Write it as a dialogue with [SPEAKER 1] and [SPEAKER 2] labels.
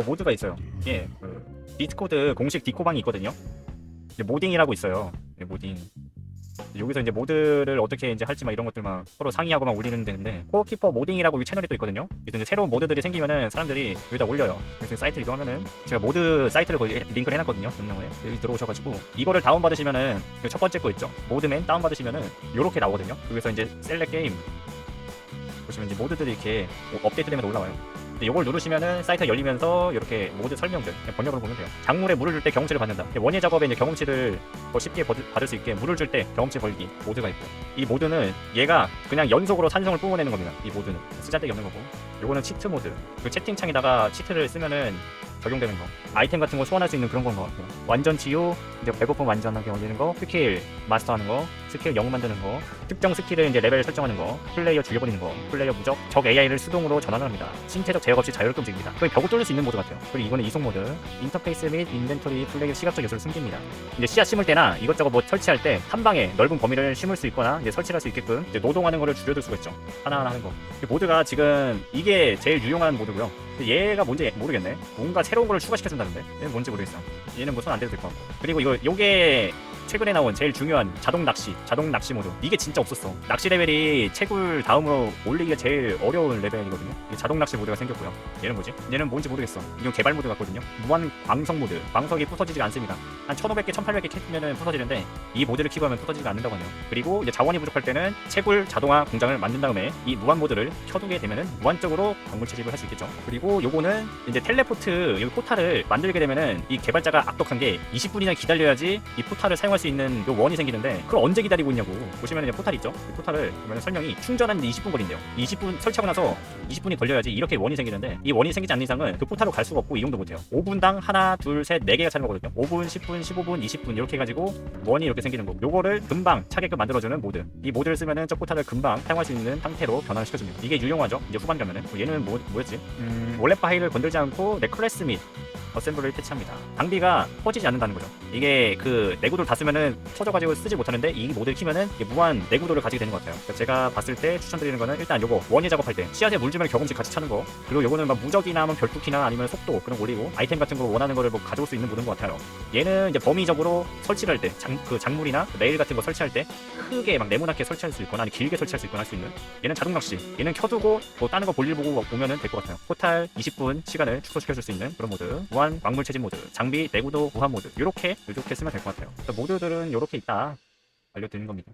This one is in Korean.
[SPEAKER 1] 모드가 있어요. 예, 그 디스코드 공식 디코방이 있거든요. 이제 모딩이라고 있어요. 예, 모딩. 여기서 이제 모드를 어떻게 이제 할지 막 이런 것들 막 서로 상의하고 막 올리는 데인데 코어키퍼 모딩이라고 이 채널이 또 있거든요. 그래서 이제 새로운 모드들이 생기면은 사람들이 여기다 올려요. 그래서 사이트 이동하면은 제가 모드 사이트를 거기 링크를 해놨거든요. 설명에 여기 들어오셔가지고 이거를 다운 받으시면은 그첫 번째 거 있죠. 모드맨 다운 받으시면은 요렇게 나오거든요. 여기서 이제 셀렉 게임 보시면 이제 모드들이 이렇게 업데이트되면서 올라와요. 이걸 누르시면은 사이트가 열리면서 이렇게 모드 설명들 번역으로 보면 돼요. 작물에 물을 줄 때 경험치를 받는다. 원예 작업에 이제 경험치를 더 쉽게 받을 수 있게 물을 줄 때 경험치 벌기 모드가 있고 이 모드는 얘가 그냥 연속으로 산성을 뿜어내는 겁니다. 이 모드는 쓰잘데기 없는 거고. 요거는 치트 모드. 그 채팅창에다가 치트를 쓰면은 적용되는 거. 아이템 같은 거 소환할 수 있는 그런 건 것 같아요. 완전 치유, 이제 배고픔 완전하게 올리는 거, 스킬 마스터하는 거, 스킬 영웅 만드는 거, 특정 스킬을 이제 레벨 설정하는 거, 플레이어 죽여버리는 거, 플레이어 무적, 적 AI를 수동으로 전환을 합니다. 신체적 제약 없이 자유롭게 움직입니다. 거의 벽을 뚫을 수 있는 모드 같아요. 그리고 이거는 이속 모드, 인터페이스 및 인벤토리 플레이어 시각적 요소를 숨깁니다. 이제 씨앗 심을 때나 이것저것 뭐 설치할 때 한 방에 넓은 범위를 심을 수 있거나 이제 설치할 수 있게끔 이제 노동하는 거를 줄여둘 수가 있죠. 하나하나 하는 거. 이 모드가 지금 이게 제일 유용한 모드고요. 얘가 뭔지 모르겠네. 뭔가 새로운 거를 추가시켜준다는데 얘는 뭔지 모르겠어. 얘는 뭐 손 안 대도 될 것 같고. 그리고 이거 요게 최근에 나온 제일 중요한 자동 낚시, 자동 낚시 모드. 이게 진짜 없었어. 낚시 레벨이 채굴 다음으로 올리기가 제일 어려운 레벨이거든요. 이게 자동 낚시 모드가 생겼고요. 얘는 뭐지? 얘는 뭔지 모르겠어. 이건 개발 모드 같거든요. 무한 광석 모드. 광석이 부서지지가 않습니다. 한 1500개, 1800개 캐면은 부서지는데 이 모드를 키고 하면 부서지지가 않는다고 하네요. 그리고 이제 자원이 부족할 때는 채굴 자동화 공장을 만든 다음에 이 무한 모드를 켜두게 되면은 무한적으로 광물 채집을 할 수 있겠죠. 그리고 요거는 이제 텔레포트 이 포탈을 만들게 되면은 이 개발자가 악독한 게 20분이나 기다려 야지 이 포탈을 사용할 수 있는 요 원이 생기는데 그걸 언제 기다리고 있냐고 보시면 이제 포탈 있죠. 이 포탈을 보면 설명이 충전하는데 20분 걸린대요. 20분 설치하고 나서 20분이 걸려야지 이렇게 원이 생기는데 이 원이 생기지 않는 이상은 그 포탈로 갈 수가 없고 이용도 못해요. 5분당 하나, 둘, 셋, 네 개가 차는 거거든요. 5분, 10분, 15분, 20분 이렇게 해가지고 원이 이렇게 생기는 거. 요거를 금방 차게끔 만들어주는 모드. 이 모드를 쓰면은 저 포탈을 금방 사용할 수 있는 상태로 변화를 시켜줍니다. 이게 유용하죠. 이제 후반 가면은 뭐 얘는 뭐 뭐였지? 음, 원래 파일을 건들지 않고 넥클래스 및 어셈블을 패치합니다. 장비가 퍼지지 않는다는 거죠. 이게 그 내구도를 다 쓰면은 터져가지고 쓰지 못하는데 이 모드를 키면은 무한 내구도를 가지게 되는 것 같아요. 그래서 제가 봤을 때 추천드리는 거는 일단 요거 원예 작업할 때 씨앗에 물 주면 경험치 같이 차는 거 그리고 요거는 막 무적이나 뭐 별투키나 아니면 속도 그런 거 올리고 아이템 같은 거 원하는 거를 뭐 가져올 수 있는 모드인 것 같아요. 얘는 이제 범위적으로 설치를 할때장그 작물이나 레일 같은 거 설치할 때 크게 막 네모나게 설치할 수 있거나 아니 길게 설치할 수 있거나 할 수 있는 얘는 자동 낚시 얘는 켜두고 뭐 다른 거 볼일 보고 오면은 될 것 같아요. 포탈 20분 시간을 축소시켜줄 수 있는 그런 모드 광물 채집 모드 장비 내구도 무한 모드 이렇게 이렇게 쓰면 될 것 같아요. 모드들은 이렇게 있다 알려드리는 겁니다.